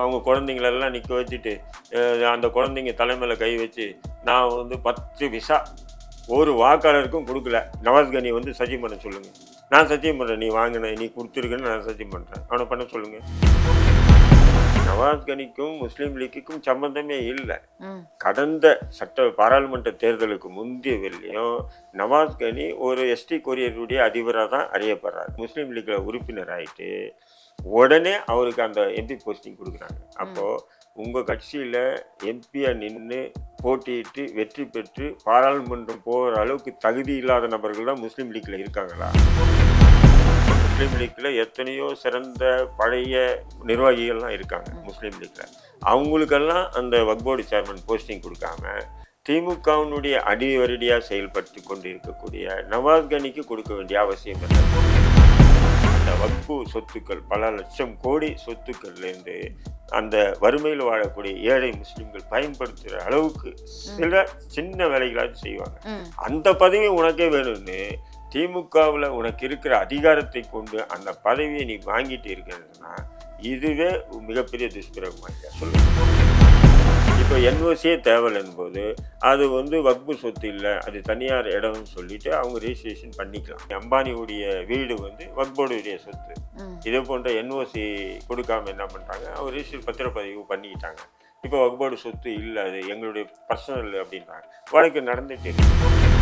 அவங்க குழந்தைங்களெல்லாம் நிற்க வச்சுட்டு அந்த குழந்தைங்க தலைமையில் கை வச்சு நான் வந்து பத்து விசா ஒரு வாக்காளருக்கும் கொடுக்கல. நவாஸ் கனி வந்து சத்தியம் பண்ண சொல்லுங்க. நான் சத்தியம் பண்ணுறேன் நீ வாங்கின நீ கொடுத்துருக்கன்னு நான் சத்தியம் பண்ணுறேன் அவனை பண்ண சொல்லுங்க. நவாஸ் கனிக்கும் முஸ்லீம் லீக்குக்கும் சம்பந்தமே இல்லை. கடந்த சட்ட பாராளுமன்ற தேர்தலுக்கு முந்தைய வெள்ளியும் நவாஸ் கனி ஒரு எஸ்டி கொரியருடைய அதிபராக தான் அறியப்படுறார். முஸ்லீம் லீக்கில் உறுப்பினர் ஆயிட்டு உடனே அவருக்கு அந்த எம்பி போஸ்டிங் கொடுக்குறாங்க. அப்போது உங்கள் கட்சியில் எம்பியாக நின்று போட்டியிட்டு வெற்றி பெற்று பாராளுமன்றம் போகிற அளவுக்கு தகுதி இல்லாத நபர்கள் தான் முஸ்லீம் லீக்கில் இருக்காங்களா? முஸ்லீம் லீக்கில் எத்தனையோ சிறந்த பழைய நிர்வாகிகள்லாம் இருக்காங்க முஸ்லீம் லீக்கில் அவங்களுக்கெல்லாம் அந்த வக்போர்டு சேர்மன் போஸ்டிங் கொடுக்காம திமுகவினுடைய அடிவரடியாக செயல்பட்டு கொண்டு இருக்கக்கூடிய நவாஸ் கனிக்கு கொடுக்க வேண்டிய அவசியம் இல்லை. வக்பு சொத்துக்கள் பல லட்சம் கோடி சொத்துக்கள்லேருந்து அந்த வறுமையில் வாழக்கூடிய ஏழை முஸ்லீம்கள் பயன்படுத்துகிற அளவுக்கு சில சின்ன வேலைகளாவது செய்வாங்க. அந்த பதவி உனக்கே வேணும்னு திமுகவில் உனக்கு இருக்கிற அதிகாரத்தை கொண்டு அந்த பதவியை நீ வாங்கிட்டு இருக்கிறதுனா இதுவே மிகப்பெரிய துஷ்பிரகம் ஐயா சொல்லுங்க. இப்போ என்ஓசியே தேவையில்லைன்னு போது அது வந்து வக்பு சொத்து இல்லை அது தனியார் இடம்னு சொல்லிட்டு அவங்க ரெஜிஸ்ட்ரேஷன் பண்ணிக்கலாம். அம்பானியுடைய வீடு வந்து வக்போர்டுடைய சொத்து. இதே போன்ற என்ஓசி கொடுக்காம என்ன பண்ணிட்டாங்க அவர் ரிஜிஸ்டர் பத்திரப்பதிவு பண்ணிக்கிட்டாங்க. இப்போ வக்போர்டு சொத்து இல்லை அது எங்களுடைய பர்சனல் அப்படின்றாங்க. வழக்கு நடந்துட்டு இருக்கு.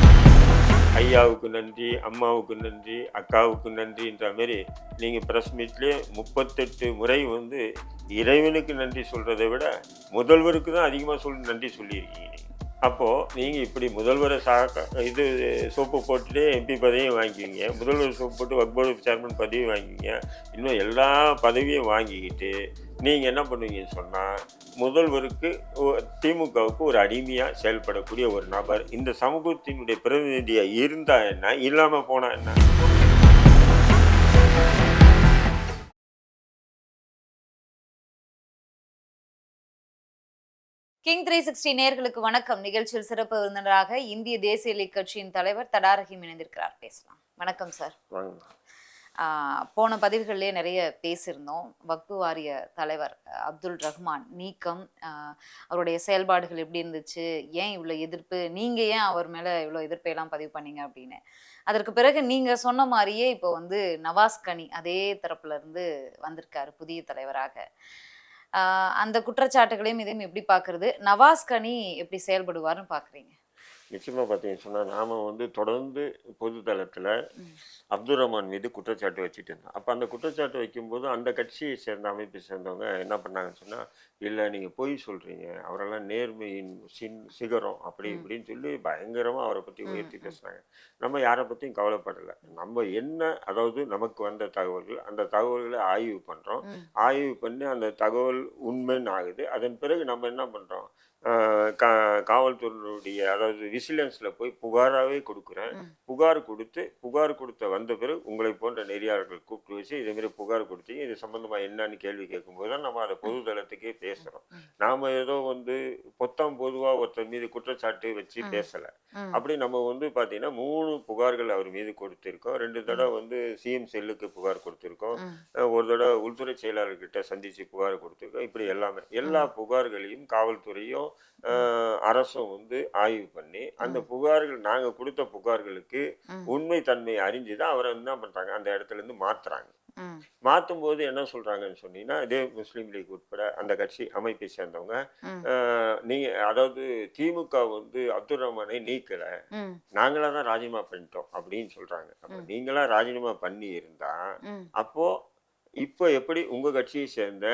ஐயாவுக்கு நன்றி அம்மாவுக்கு நன்றி அக்காவுக்கு நன்றின்ற மாதிரி நீங்கள் ப்ரெஸ் மீட்லேயே முப்பத்தெட்டு முறை வந்து இறைவனுக்கு நன்றி சொல்கிறத விட முதல்வருக்கு தான் அதிகமாக சொல்லி நன்றி சொல்லியிருக்கீங்க அப்போது நீங்கள் இப்படி முதல்வரை சா இது சோப்பு போட்டுட்டு எம்பி பதவியும் வாங்கிக்கிங்க முதல்வர் சோப்பு போட்டு வக்போர்டு சேர்மன் பதவி வாங்கிக்கிங்க இன்னும் எல்லா பதவியும் வாங்கிக்கிட்டு நீங்கள் என்ன பண்ணுவீங்கன்னு சொன்னால் முதல்வருக்கு திமுகவுக்கு ஒரு அடிமையாக செயல்படக்கூடிய ஒரு நபர் இந்த சமூகத்தினுடைய பிரதிநிதியாக இருந்தால் என்ன? இல்லாமல் போனால் என்ன? கிங் த்ரீ சிக்ஸ்டி நேர்களுக்கு வணக்கம். நிகழ்ச்சியில் சிறப்பு விருந்தினராக இந்திய தேசிய லீக் கட்சியின் தலைவர் தடாரஹிம் இணைந்திருக்கிறார். பேசலாம். வணக்கம் சார். போன பதிவுகளிலே நிறைய பேசியிருந்தோம். வக்பு வாரிய தலைவர் அப்துல் ரஹ்மான் நீக்கம் அவருடைய செயல்பாடுகள் எப்படி இருந்துச்சு ஏன் இவ்வளோ எதிர்ப்பு நீங்க ஏன் அவர் மேல இவ்வளோ எதிர்ப்பை எல்லாம் பதிவு பண்ணீங்க அப்படின்னு. அதற்கு பிறகு நீங்க சொன்ன மாதிரியே இப்போ வந்து நவாஸ் கனி அதே தரப்புல இருந்து வந்திருக்காரு புதிய தலைவராக. அந்த குற்றச்சாட்டுகளையும் இதையும் எப்படி பார்க்கறது? நவாஸ் கனி எப்படி செயல்படுவார்னு பார்க்குறீங்க? நிச்சயமாக பார்த்தீங்கன்னு சொன்னால் நாம் வந்து தொடர்ந்து பொது தளத்தில் அப்துல் ரஹ்மான் மீது குற்றச்சாட்டு வச்சுட்டு இருந்தோம். அப்போ அந்த குற்றச்சாட்டு வைக்கும்போது அந்த கட்சியை சேர்ந்த அமைப்பை சேர்ந்தவங்க என்ன பண்ணாங்கன்னு சொன்னால் இல்லை நீங்கள் பொய் சொல்கிறீங்க அவரெல்லாம் நேர்மையின் சின் சிகரம் அப்படி. இப்படின்னு சொல்லி பயங்கரமாக அவரை பற்றி உயர்த்தி ம். பேசுனாங்க. நம்ம யாரை பற்றியும் கவலைப்படலை. நம்ம என்ன அதாவது நமக்கு வந்த தகவல்கள் அந்த தகவல்களை ஆய்வு பண்ணுறோம் ஆய்வு பண்ணி அந்த தகவல் உண்மைன்னு ஆகுது. அதன் பிறகு நம்ம என்ன பண்ணுறோம் கா காவல்துறையினுடைய அதாவது விசிலன்ஸில் போய் புகாராகவே கொடுக்குறேன். புகார் கொடுத்து புகார் கொடுத்த வந்த பிறகு உங்களை போன்ற நெறியாளர்கள் கூப்பிட்டு வச்சு இதேமாரி புகார் கொடுத்தீங்க இது சம்மந்தமாக என்னன்னு கேள்வி கேட்கும்போது தான் நம்ம அதை பொது தளத்துக்கே பேசுகிறோம். நாம் ஏதோ வந்து பொத்தாம் பொதுவாக ஒருத்தர் மீது குற்றச்சாட்டு வச்சு. பேசலை. அப்படி நம்ம வந்து பார்த்தீங்கன்னா மூணு புகார்கள் அவர் மீது கொடுத்துருக்கோம். ரெண்டு தடவை வந்து சிஎம் செல்லுக்கு புகார் கொடுத்துருக்கோம். ஒரு தடவை உள்துறை செயலாளர்கிட்ட சந்திச்சு புகார் கொடுத்துருக்கோம். இப்படி எல்லாமே எல்லா புகார்களையும் காவல்துறையும் அரசும் வந்து ஆய்வு பண்ணி அந்த புகார்கள் நாங்கள் கொடுத்த புகார்களுக்கு உண்மை தன்மையை அறிஞ்சு தான் அவரை என்ன பண்ணுறாங்க அந்த இடத்துல இருந்து மாற்றுறாங்க மாற்றும் போது என்ன சொல்கிறாங்கன்னு சொன்னீங்கன்னா இதே முஸ்லீம் லீக் உட்பட அந்த கட்சி அமைப்பை சேர்ந்தவங்க நீங்கள் அதாவது திமுக வந்து அப்துல் ரஹ்மானை நீக்கலை நாங்களாக தான் ராஜினாமா பண்ணிட்டோம் அப்படின்னு சொல்கிறாங்க அப்போ ம். நீங்களா ராஜினாமா பண்ணி இருந்தா ம், அப்போ இப்போ எப்படி உங்க கட்சியை சேர்ந்த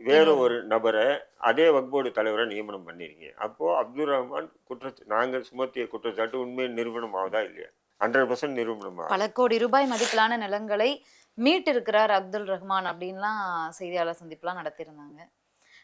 வேற ஒரு நபரை அதே வக்போர்டு தலைவரை நியமனம் பண்ணிருக்கீங்க? அப்போ அப்துல் ரஹ்மான் குற்ற நாங்கள் சுமத்திய குற்றச்சாட்டு உண்மை நிரூபணம் ஆகுதா இல்லையா? ஹண்ட்ரட் பர்சன்ட் ஆகுது பல கோடி ரூபாய் மதிப்பிலான நிலங்களை மீட்டிருக்கிறார் அப்துல் ரஹ்மான் அப்படின்லாம் செய்தியாளர் சந்திப்புலாம் நடத்தியிருந்தாங்க.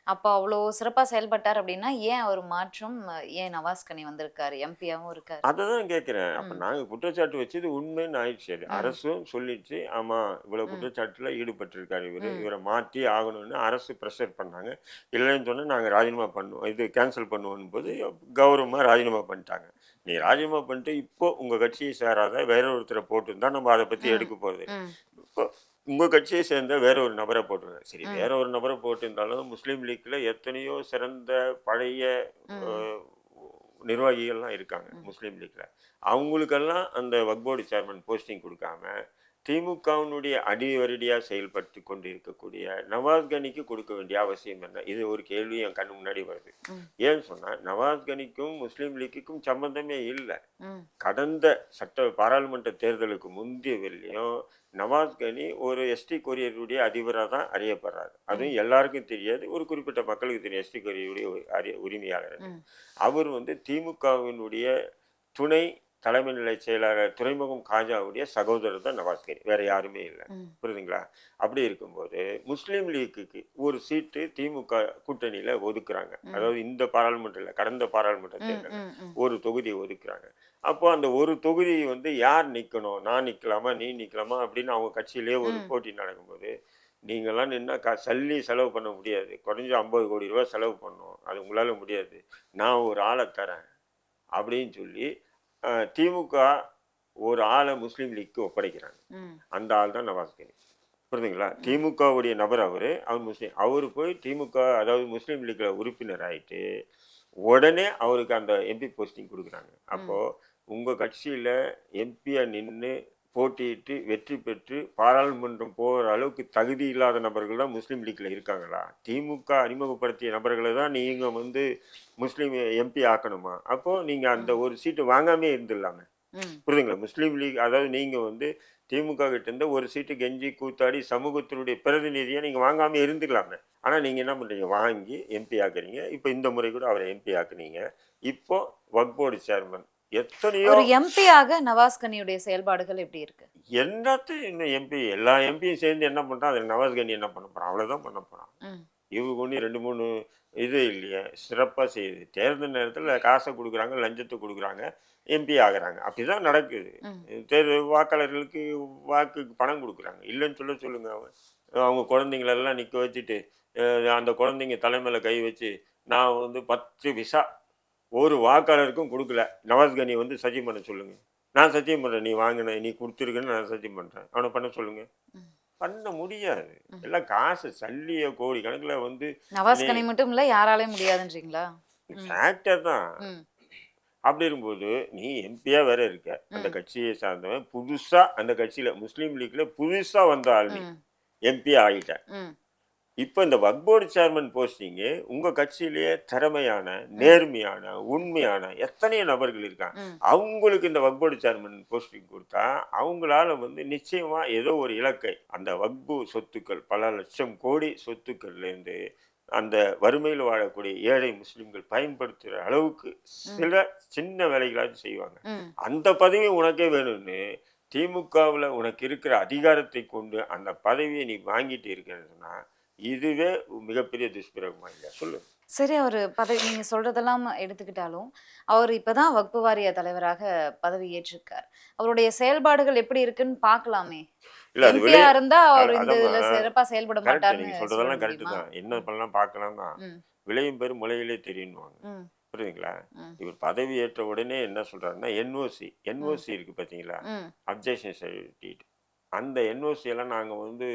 அப்போ அவ்வளோ சிறப்பாக செயல்பட்டார் அப்படின்னா ஏன் அவர் மாற்றம் ஏன் நவாஸ் கனி வந்திருக்காரு எம்பியாவும் இருக்காரு அதை தான் கேட்குறேன் அப்போ. நாங்கள் குற்றச்சாட்டு வச்சது உண்மைன்னு ஆயிடுச்சு அது. அரசும் சொல்லிடுச்சு ஆமாம் இவ்வளோ. குற்றச்சாட்டில் ஈடுபட்டிருக்காரு இவர். இவரை மாற்றி ஆகணும்னு அரசு ப்ரெஷர் பண்ணாங்க இல்லைன்னு சொன்னால் நாங்கள் ராஜினாமா பண்ணுவோம் இது கேன்சல் பண்ணுவோம் போது கௌரவமாக ராஜினாமா பண்ணிட்டாங்க நீ ராஜினாமா பண்ணிட்டு இப்போ உங்கள் கட்சியை சேராத வேற ஒருத்தரை போட்டுருந்தா நம்ம அதை பற்றி. எடுக்க போகிறது இப்போ உங்கள் கட்சியை சேர்ந்த வேற ஒரு நபரை போட்டுருங்க சரி. வேற ஒரு நபரை போட்டிருந்தாலும் முஸ்லீம் லீக்ல எத்தனையோ சிறந்த பழைய நிர்வாகிகள்லாம் இருக்காங்க. முஸ்லீம் லீக்ல. அவங்களுக்கெல்லாம் அந்த வக்போர்டு சேர்மன் போஸ்டிங் கொடுக்காம திமுகவினுடைய அடிவரடியாக செயல்பட்டு கொண்டு இருக்கக்கூடிய நவாஸ் கனிக்கு கொடுக்க வேண்டிய அவசியம் என்ன? இது ஒரு கேள்வி என் கண்ணு முன்னாடி வருது. ஏன்னு சொன்னால் நவாஸ் கனிக்கும் முஸ்லீம் லீக்குக்கும் சம்பந்தமே இல்லை. கடந்த சட்ட பாராளுமன்ற தேர்தலுக்கு முந்தைய வெள்ளியும் நவாஸ் கனி ஒரு எஸ்டி கொரியருடைய அதிபராக தான் அறியப்படுறாரு. அதுவும் எல்லாருக்கும் தெரியாது. ஒரு குறிப்பிட்ட மக்களுக்கு தெரியும். எஸ்டி கொரியருடைய அறி உரிமையாளர். அவர் வந்து திமுகவினுடைய துணை தலைமை நிலை செயலாளர் துறைமுகம் காஜாவுடைய சகோதரர் தான் நவாஸ் கனி வேற யாருமே இல்லை. புரியுதுங்களா? அப்படி இருக்கும்போது முஸ்லீம் லீக்குக்கு ஒரு சீட்டு திமுக கூட்டணியில் ஒதுக்குறாங்க. அதாவது இந்த பாராளுமன்றத்தில் கடந்த பாராளுமன்ற தேர்தலில். ஒரு தொகுதியை ஒதுக்குறாங்க. அப்போ அந்த ஒரு தொகுதி வந்து யார் நிற்கணும் நான் நிற்கலாமா நீ நிற்கலாமா அப்படின்னு அவங்க கட்சியிலே ஒரு. போட்டி நடக்கும்போது நீங்கள்லாம் நின்னா க சல்லி செலவு பண்ண முடியாது. குறைஞ்ச ஐம்பது கோடி ரூபா செலவு பண்ணணும் அது உங்களால் முடியாது. நான் ஒரு ஆளை தரேன் அப்படின்னு சொல்லி திமுக ஒரு ஆளை முஸ்லீம் லீக்கு ஒப்படைக்கிறாங்க. அந்த ஆள் தான் நவாஸ் கனி. புரியுதுங்களா திமுகவுடைய நபர் அவர் அவர் முஸ்லீம் அவர் போய் திமுக அதாவது முஸ்லீம் லீக்கில் உறுப்பினர் ஆயிட்டு உடனே அவருக்கு அந்த எம்பி போஸ்டிங் கொடுக்குறாங்க. அப்போது உங்கள் கட்சியில் எம்பியாக நின்று போட்டியிட்டு வெற்றி பெற்று பாராளுமன்றம் போகிற அளவுக்கு தகுதி இல்லாத நபர்கள் தான் முஸ்லீம் லீக்கில் இருக்காங்களா? திமுக அறிமுகப்படுத்திய நபர்களை தான் நீங்கள் வந்து முஸ்லீம் எம்பி ஆக்கணுமா? அப்போது நீங்கள் அந்த ஒரு சீட்டு வாங்காமே இருந்துடலாமே. புரியுதுங்களா? முஸ்லீம் லீக் அதாவது நீங்கள் வந்து திமுக கிட்ட இருந்து ஒரு சீட்டு கெஞ்சி கூத்தாடி சமூகத்தினுடைய பிரதிநிதியை நீங்கள் வாங்காமல் இருந்துக்கலாமே ஆனால் நீங்கள் என்ன பண்ணுறீங்க வாங்கி எம்பி ஆக்குறீங்க. இப்போ இந்த முறை கூட அவரை எம்பி ஆக்குனீங்க. இப்போ வக் போர்டு சேர்மன் எத்தனையோ ஒரு எம்பியாக நவாஸ் கனியுடைய செயல்பாடுகள் எப்படி இருக்கு? என்னத்தையும் இன்னும் எம்பி எல்லா எம்பியும் சேர்ந்து என்ன பண்ணுறான் அதில் நவாஸ் கனி என்ன பண்ண போகிறான் அவ்வளோதான் பண்ண போகிறான் இவங்க ஒன்று ரெண்டு மூணு இது இல்லையே சிறப்பாக செய்யுது. தேர்தல் நேரத்தில் காசை கொடுக்குறாங்க லஞ்சத்தை கொடுக்குறாங்க எம்பி ஆகுறாங்க. அப்படி தான் நடக்குது தேர்தல் வாக்காளர்களுக்கு வாக்குக்கு பணம் கொடுக்குறாங்க. இல்லைன்னு சொல்ல சொல்லுங்க. அவங்க அவங்க குழந்தைங்களெல்லாம் நிற்க வச்சுட்டு அந்த குழந்தைங்க தலைமையில கை வச்சு நான் வந்து பத்து விசா ஒரு வாக்காளருக்கும் கொடுக்கல. நவாஸ் கனி வந்து சத்தியம் பண்ண சொல்லுங்க. நான் சத்தியம் பண்ணுறேன் நீ வாங்கின நீ கொடுத்துருக்குன்னு நான் சத்தியம் பண்ணுறேன் அவனை பண்ண சொல்லுங்க. ம். பண்ண முடியாது. எல்லாம் காசு சல்லிய கோடி கணக்கில் வந்து நவாஸ் கனி மட்டும் இல்ல யாராலையும் முடியாதுன்றீங்களா. ஃபேக்டர் தான். அப்படி இருக்கும்போது நீ எம்பியா வேற இருக்க. அந்த. கட்சியை சார்ந்தவன் புதுசா அந்த கட்சியில முஸ்லீம் லீக்ல புதுசா வந்த ஆள் நீ. எம்பி ஆகிட்ட ம், இப்போ இந்த வக்போர்டு சேர்மன் போஸ்டிங்கு உங்க கட்சியிலேயே திறமையான நேர்மையான உண்மையான எத்தனையோ நபர்கள் இருக்காங்க. அவங்களுக்கு இந்த வக்போர்டு சேர்மன் போஸ்டிங் கொடுத்தா அவங்களால வந்து நிச்சயமா ஏதோ ஒரு இலக்கை அந்த வக்பு சொத்துக்கள் பல லட்சம் கோடி சொத்துக்கள்ல இருந்து அந்த வறுமையில் வாழக்கூடிய ஏழை முஸ்லிம்கள் பயன்படுத்துகிற அளவுக்கு சில சின்ன வேலைகளாச்சும் செய்வாங்க. அந்த பதவி உனக்கே வேணும்னு திமுகவில் உனக்கு இருக்கிற அதிகாரத்தை கொண்டு அந்த பதவியை நீ வாங்கிட்டு இருக்கிறதுனா இதுவே மிகப்பெரிய துஷ்பிரகமா இல்லையா சொல்லு. சரி அவர் பதவி நீங்க சொல்றதெல்லாம் எடுத்துக்கிட்டாலும் அவர் இப்பதான் வக்பு வாரிய தலைவராக பதவி ஏற்றிருக்கார். அவருடைய செயல்பாடுகள் எப்படி இருக்குன்னு பார்க்கலாமே. இல்ல அது எம்பியா விளை இருந்தா அவர் இந்த இதுல அதான் சிறப்பா செயல்பட கரெக்ட் மாட்டார்னு நீங்க சொல்ல சொல்றதெல்லாம் கரெக்ட்? தான். என்ன பண்ணலாம் பார்க்கலாம் தான் விளையும் பெரும் முளையிலே தெரியும்னுவாங்க ம், புரியுதுங்களா? இவர் பதவி ஏற்ற உடனே என்ன சொல்றாருன்னா என்ஓசி என்ஓசி இருக்கு பாத்தீங்களா? அப்ஜெக்ஷன் சர்டிஃபிகேட் அந்த என்ஓசி எல்லாம் நாங்க வந்து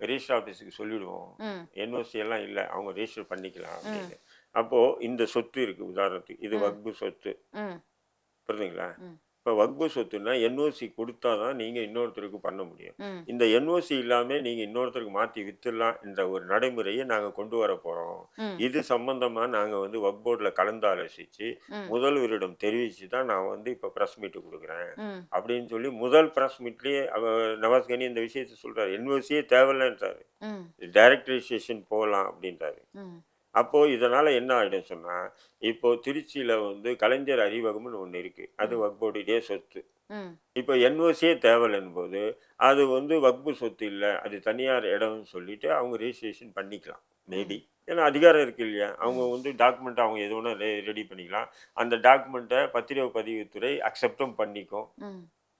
ரெஜிஸ்டர் ஆஃபீஸுக்கு சொல்லிடுவோம் ம், என்ஓசி எல்லாம் இல்லை அவங்க ரெஜிஸ்டர் பண்ணிக்கலாம். அப்படின்னு அப்போ இந்த சொத்து இருக்கு உதாரணத்துக்கு இது. வக்பு சொத்து புரியுதுங்களா. இப்போ வக்பு சொத்துன்னா என்ஓசி கொடுத்தா தான் நீங்கள் இன்னொருத்தருக்கு பண்ண முடியும். இந்த என்ஓசி இல்லாமல் நீங்கள் இன்னொருத்தருக்கு மாற்றி வித்துடலாம் என்ற ஒரு நடைமுறையை நாங்கள் கொண்டு வர போகிறோம் இது சம்பந்தமாக நாங்கள் வந்து வக் போர்டில் கலந்து ஆலோசித்து முதல்வரிடம் தெரிவித்து தான் நான் வந்து இப்போ ப்ரெஸ் மீட்டு கொடுக்குறேன். அப்படின்னு சொல்லி முதல் ப்ரெஸ் மீட்லேயே நவாஸ் கனி இந்த விஷயத்தை சொல்கிறார் என்ஓசியே தேவையில்லைன்றாரு. ம், டைரக்ட் ரெஜிஸ்ட்ரேஷன் போகலாம் அப்படின்றாரு அப்போது இதனால் என்ன ஆகிடும் சொன்னால் இப்போது திருச்சியில் வந்து கலைஞர் அறிவகம்னு ஒன்று இருக்குது அது வக்போர்டுடைய சொத்து. இப்போ என்ஓசியே தேவையில்லைன்னு போது அது வந்து வக்பு சொத்து இல்லை அது தனியார் இடம்னு சொல்லிட்டு அவங்க ரெஜிஸ்ட்ரேஷன் பண்ணிக்கலாம் மேபி ஏன்னா அதிகாரம் இருக்கு இல்லையா? அவங்க வந்து டாக்குமெண்ட் அவங்க எது வேணால் ரெடி பண்ணிக்கலாம். அந்த டாக்குமெண்ட்டை பத்திரிகை பதிவுத்துறை அக்செப்டும் பண்ணிக்கும்.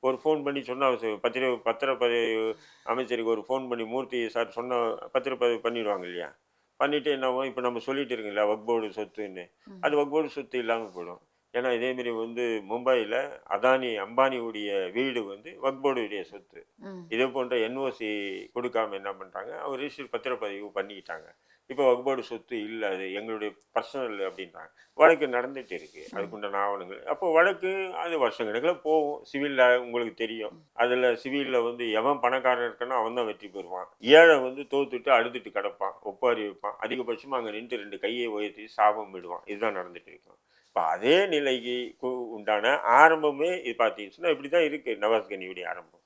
ஒரு ஃபோன் பண்ணி சொன்னால் பத்திரிகை பத்திரப்பதிவு அமைச்சருக்கு ஒரு ஃபோன் பண்ணி மூர்த்தி சார் சொன்ன பத்திரப்பதிவு பண்ணிடுவாங்க இல்லையா? பண்ணிட்டு என்னவோ இப்போ நம்ம சொல்லிட்டு இருக்கீங்களா வக்போர்டு சொத்துன்னு. அது வக்போர்டு சொத்து இல்லாமல் போயிடும். ஏன்னா இதேமாரி வந்து மும்பையில் அதானி அம்பானியுடைய வீடு வந்து வக்போர்டுடைய சொத்து. இதே போன்ற என்ஓசி கொடுக்காம என்ன பண்ணுறாங்க அவர் ரிஜிஸ்டர் பத்திரப்பதிவு பண்ணிக்கிட்டாங்க. இப்போ வக்போர்டு சொத்து இல்லை அது எங்களுடைய பர்சனல் அப்படின்றாங்க. வழக்கு நடந்துட்டு இருக்கு. அதுக்குண்டான ஆவணங்கள் அப்போ வழக்கு அது வருஷக்கணக்கில் போகும். சிவிலில் உங்களுக்கு தெரியும். அதில் சிவிலில் வந்து எவன் பணக்காரன் இருக்கானோ அவன் தான் வெற்றி பெறுவான். ஏழை வந்து தோத்துட்டு அழுதுட்டு கிடப்பான். ஒப்பாரி வைப்பான். அதிகபட்சமாக அங்கே நின்று ரெண்டு கையை உயர்த்தி சாபம் விடுவான். இதுதான் நடந்துட்டு இருக்கும் இப்போ அதே நிலைக்கு உண்டான ஆரம்பமே இது பார்த்தீங்கன்னா இப்படி தான் இருக்குது நவாஸ்கனியுடைய ஆரம்பம்.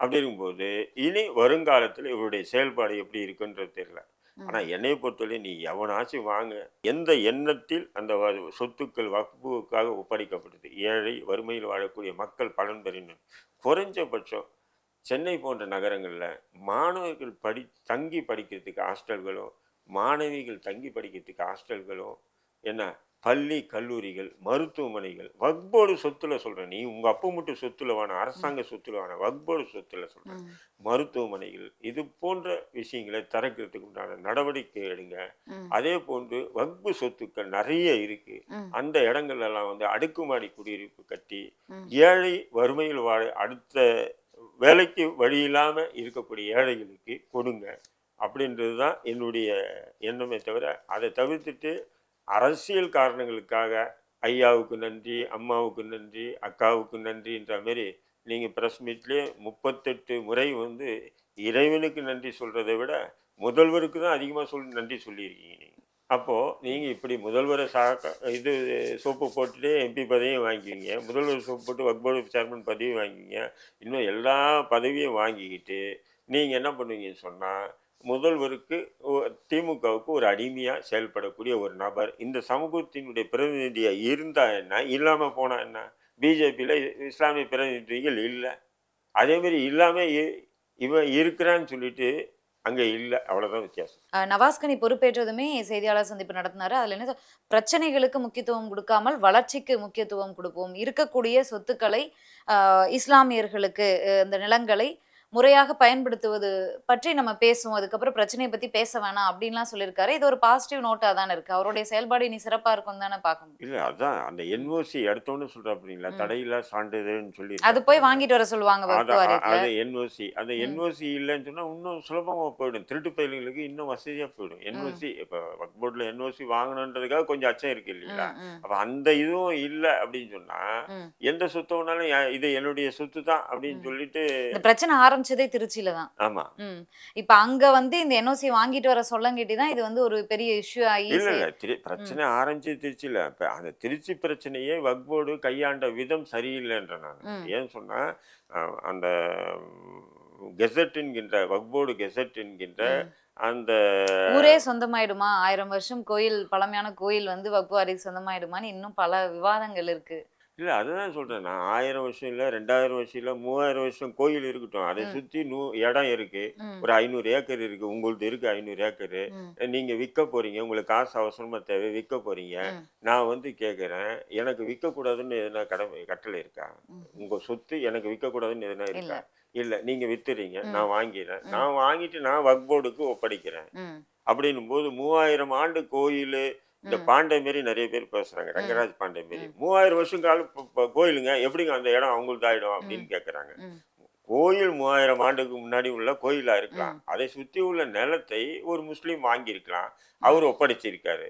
அப்படி இருக்கும்போது இனி வருங்காலத்தில் இவருடைய செயல்பாடு எப்படி இருக்குன்றது தெரியல. ஆனால் என்னை பொறுத்தவரை நீ எவனாச்சும் வாங்க எந்த எண்ணத்தில் அந்த சொத்துக்கள் வகுப்புக்காக ஒப்படைக்கப்பட்டது ஏழை வறுமையில் வாழக்கூடிய மக்கள் பலன் பெறினர் குறைஞ்சபட்சம் சென்னை போன்ற நகரங்களில் மாணவர்கள் படி தங்கி படிக்கிறதுக்கு ஹாஸ்டல்களோ மாணவிகள் தங்கி படிக்கிறதுக்கு ஹாஸ்டல்களோ என்ன பள்ளி கல்லூரிகள் மருத்துவமனைகள் வக்போர்டு சொத்துல சொல்கிறேன் நீ உங்கள் அப்பா மட்டும் சொத்துல வேணாம் அரசாங்க சொத்துல வேணாம் வக்போர்டு சொத்துல சொல்கிறேன். மருத்துவமனைகள் இது போன்ற விஷயங்களை திறக்கிறதுக்கு உண்டான நடவடிக்கை எடுங்க. அதே போன்று வக்பு சொத்துக்கள் நிறைய இருக்கு. அந்த இடங்கள்ல எல்லாம் வந்து அடுக்குமாடி குடியிருப்பு கட்டி. ஏழை வறுமையில் வாழ அடுத்த வேலைக்கு வழி இல்லாம இருக்கக்கூடிய ஏழைகளுக்கு கொடுங்க அப்படின்றது தான் என்னுடைய எண்ணமே தவிர அதை தவிர்த்துட்டு அரசியல் காரணங்களுக்காக ஐயாவுக்கு நன்றி அம்மாவுக்கு நன்றி அக்காவுக்கு நன்றின்ற மாதிரி நீங்கள் ப்ரெஸ் மீட்லேயே முப்பத்தெட்டு முறை வந்து இறைவனுக்கு நன்றி சொல்கிறதை விட முதல்வருக்கு தான் அதிகமாக சொல் நன்றி சொல்லியிருக்கீங்க நீங்கள் அப்போது நீங்கள் இப்படி முதல்வரை சாக்க இது சோப்பு போட்டுட்டு எம்பி பதவியும் வாங்கிக்கிங்க முதல்வர் சோப்பு போட்டு வக்போர்டு சேர்மன் பதவியும் வாங்கிக்கிங்க இன்னும் எல்லா பதவியும் வாங்கிக்கிட்டு நீங்கள் என்ன பண்ணுவீங்கன்னு சொன்னால் முதல்வருக்கு திமுகவுக்கு ஒரு அடிமையாக செயல்படக்கூடிய ஒரு நபர். இந்த சமூகத்தினுடைய பிரதிநிதியாக இருந்தால் என்ன? இல்லாமல் போனால் என்ன? பிஜேபியில் இஸ்லாமிய பிரதிநிதிகள் இல்லை. அதேமாரி இல்லாமல் இவன் இருக்கிறான்னு சொல்லிட்டு அங்கே இல்லை. அவ்வளோதான் வித்தியாசம். நவாஸ்கனி பொறுப்பேற்றதுமே செய்தியாளர் சந்திப்பு நடத்தினாரு. அதில் என்ன பிரச்சனைகளுக்கு முக்கியத்துவம் கொடுக்காமல் வளர்ச்சிக்கு முக்கியத்துவம் கொடுப்போம். இருக்கக்கூடிய சொத்துக்களை இஸ்லாமியர்களுக்கு அந்த இந்த நிலங்களை முறையாக பயன்படுத்துவது பற்றி நம்ம பேசுவோம். அதுக்கப்புறம் பிரச்சனையை பத்தி பேச வேணாம் அப்படின்லாம் சொல்லியிருக்காரு. இது ஒரு பாசிட்டிவ் நோட்டா தானே இருக்கு. அவருடைய செயல்பாடு இனி சிறப்பா இருக்கும் தானே பார்க்க முடியும். இல்லை அதான் அந்த என்ஓசி எடுத்தோன்னு சொல்கிறா அப்படிங்களா ம். தடையில்லா சான்றிதழ்னு சொல்லி அது போய் வாங்கிட்டு வர சொல்லுவாங்க அது என்ஓசி அந்த. என்ஓசி இல்லைன்னு சொன்னால் இன்னும் சுலபமாக போயிடும். திருட்டு பயிலுங்களுக்கு இன்னும் வசதியாக போயிடும். என்ஓசி இப்போ ஒர்க் போர்டில் என்ஓசி வாங்கணுன்றதுக்காக கொஞ்சம் அச்சம் இருக்கு இல்லைங்களா? அப்போ அந்த இதுவும் இல்லை அப்படின்னு சொன்னால் ம். எந்த சொத்து வேணாலும் இது என்னுடைய சொத்து தான் அப்படின்னு. சொல்லிட்டு பிரச்சனை ஆரம்பிச்சதே திருச்சியில தான். ஆமாம் ம். இப்ப அங்க வந்து இந்த என்ஓசி வாங்கிட்டு வர சொல்லங்கிட்டி தான் இது வந்து ஒரு பெரிய இஷ்யூ ஆகி இல்லை இல்லை. பிரச்சனை ஆரம்பிச்சு திருச்சியில். இப்போ அந்த திருச்சி பிரச்சனையே வக் போர்டு கையாண்ட விதம் சரியில்லைன்ற நான். ஏன்னு சொன்னால் அந்த கெசட் என்கின்ற வக் போர்டு கெசட் என்கின்ற. அந்த ஊரே சொந்தமாயிடுமா? ஆயிரம் வருஷம் கோயில் பழமையான கோயில் வந்து வக்பு வாரிசு சொந்தமாயிடுமான்னு இன்னும் பல விவாதங்கள் இருக்கு. இல்லை அதுதான் சொல்கிறேன் நான் ஆயிரம் வருஷம் இல்லை ரெண்டாயிரம் வருஷம் இல்லை மூவாயிரம் வருஷம் கோயில் இருக்கட்டும். அதை. சுற்றி நூ இடம் இருக்குது ஒரு ஐநூறு ஏக்கர் இருக்குது உங்களுது இருக்குது ஐநூறு ஏக்கரு. நீங்கள் விற்க போகிறீங்க உங்களுக்கு காசு அவசரமாக தேவை விற்க போகிறீங்க நான் வந்து கேட்குறேன் எனக்கு விற்கக்கூடாதுன்னு எதுனா கடமை கட்டளை இருக்கா. உங்கள் சொத்து எனக்கு விற்கக்கூடாதுன்னு எதுனா இருக்கா? இல்லை நீங்கள் வித்துறீங்க ம். நான் வாங்கிடுறேன் ம். நான் வாங்கிட்டு நான் வக் போர்டுக்கு ஒப்படைக்கிறேன். அப்படின்னும் போது மூவாயிரம் ஆண்டு கோயில் இந்த. பாண்டே மாரி நிறைய பேர் பேசுறாங்க. ரங்கராஜ் பாண்டே மாரி. மூவாயிரம் வருஷம் கால ப- ப- கோயிலுங்க எப்படிங்க அந்த இடம் அவங்களுக்கு ஆயிடும் அப்படின்னு கேட்குறாங்க ம், கோயில் மூவாயிரம் ஆண்டுக்கு முன்னாடி உள்ள கோயிலா இருக்கலாம். அதை சுற்றி உள்ள நிலத்தை ஒரு முஸ்லீம் வாங்கியிருக்கலாம் அவர் ஒப்படைச்சிருக்காரு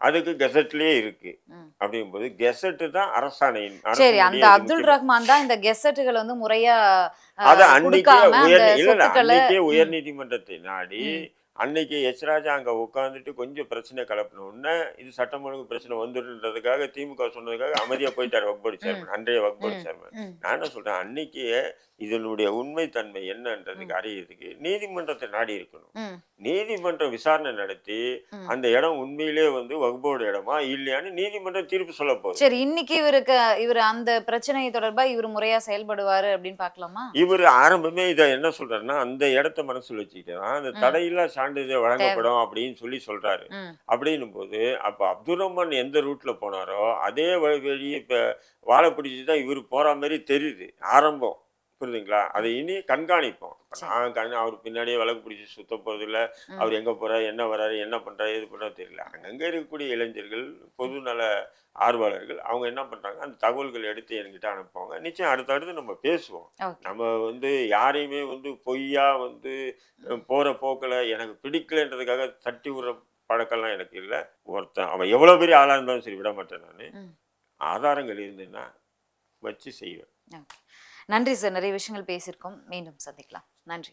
அதுக்கு கெசட்லயே இருக்கு ம். அப்படிங்கும்போது கெசட்டு தான் அரசாணையின் சரி அந்த அப்துல். ரஹ்மான் தான் இந்த கெசட்டுகள் வந்து முறையா அத அன்னைக்கே உயர் இல்ல அன்னைக்கே உயர் நீதிமன்றத்தை நாடி. அன்னைக்கு எச் ராஜா அங்க உட்காந்துட்டு கொஞ்சம் பிரச்சனை கலப்பின உடனே இது சட்டம் ஒழுங்கு பிரச்சனை வந்துடுன்றதுக்காக திமுக சொன்னதுக்காக அமைதியா போயிட்டார் வக்போர்டு சேர்மன் அன்றைய வக்போர்டு சேர்மன். நான் என்ன சொல்றேன் அன்னைக்கே இதனுடைய உண்மைத்தன்மை என்னன்றதுக்கு அறியறதுக்கு நீதிமன்றத்தை நாடி இருக்கணும். நீதிமன்றம் விசாரணை நடத்தி. அந்த இடம் உண்மையிலே வந்து வகுப்போட இடமா இல்லையான்னு நீதிமன்றம் தீர்ப்பு சொல்ல போகுது. சரி இன்னைக்கு இவருக்கு இவர் அந்த பிரச்சனை தொடர்பா இவர் முறையா செயல்படுவாரு அப்படின்னு பார்க்கலாமா? இவர் ஆரம்பமே இதை என்ன சொல்றாருன்னா அந்த இடத்த மனசுல வச்சுக்கிட்டு அந்த. தடையில்லா சான்றிதழ் வழங்கப்படும் அப்படின்னு சொல்லி சொல்றாரு. அப்படின்னும் போது அப்போ அப்துல் ரஹ்மான் எந்த ரூட்ல போனாரோ அதே வழி வழி இப்போ வாழை பிடிச்சி தான் இவர் போற மாதிரி தெரியுது ஆரம்பம். புரியுதுங்களா? அதை இனி கண்காணிப்போம். நான் கண் அவர் பின்னாடியே வழக்கு பிடிச்சி சுத்த போறது இல்ல. அவர் எங்க போறாரு என்ன வராரு என்ன பண்றாரு எது பண்றாரு தெரியல. அங்கங்க இருக்கக்கூடிய இளைஞர்கள் பொது நல ஆர்வலர்கள் அவங்க என்ன பண்றாங்க அந்த தகவல்கள் எடுத்து என்கிட்ட அனுப்புவாங்க. நிச்சயம் அடுத்தடுத்து நம்ம பேசுவோம். நம்ம வந்து யாரையுமே வந்து பொய்யா வந்து போற போக்கில் எனக்கு பிடிக்கலன்றதுக்காக தட்டி விடுற பழக்கம்லாம் எனக்கு இல்லை. ஒருத்தன் அவன் எவ்வளோ பெரிய ஆளாக இருந்தாலும் சரி விட மாட்டேன் நான். ஆதாரங்கள் இருந்துன்னா வச்சு செய்வேன். நன்றி சார். நிறைய விஷயங்கள் பேசியிருக்கோம். மீண்டும் சந்திக்கலாம். நன்றி.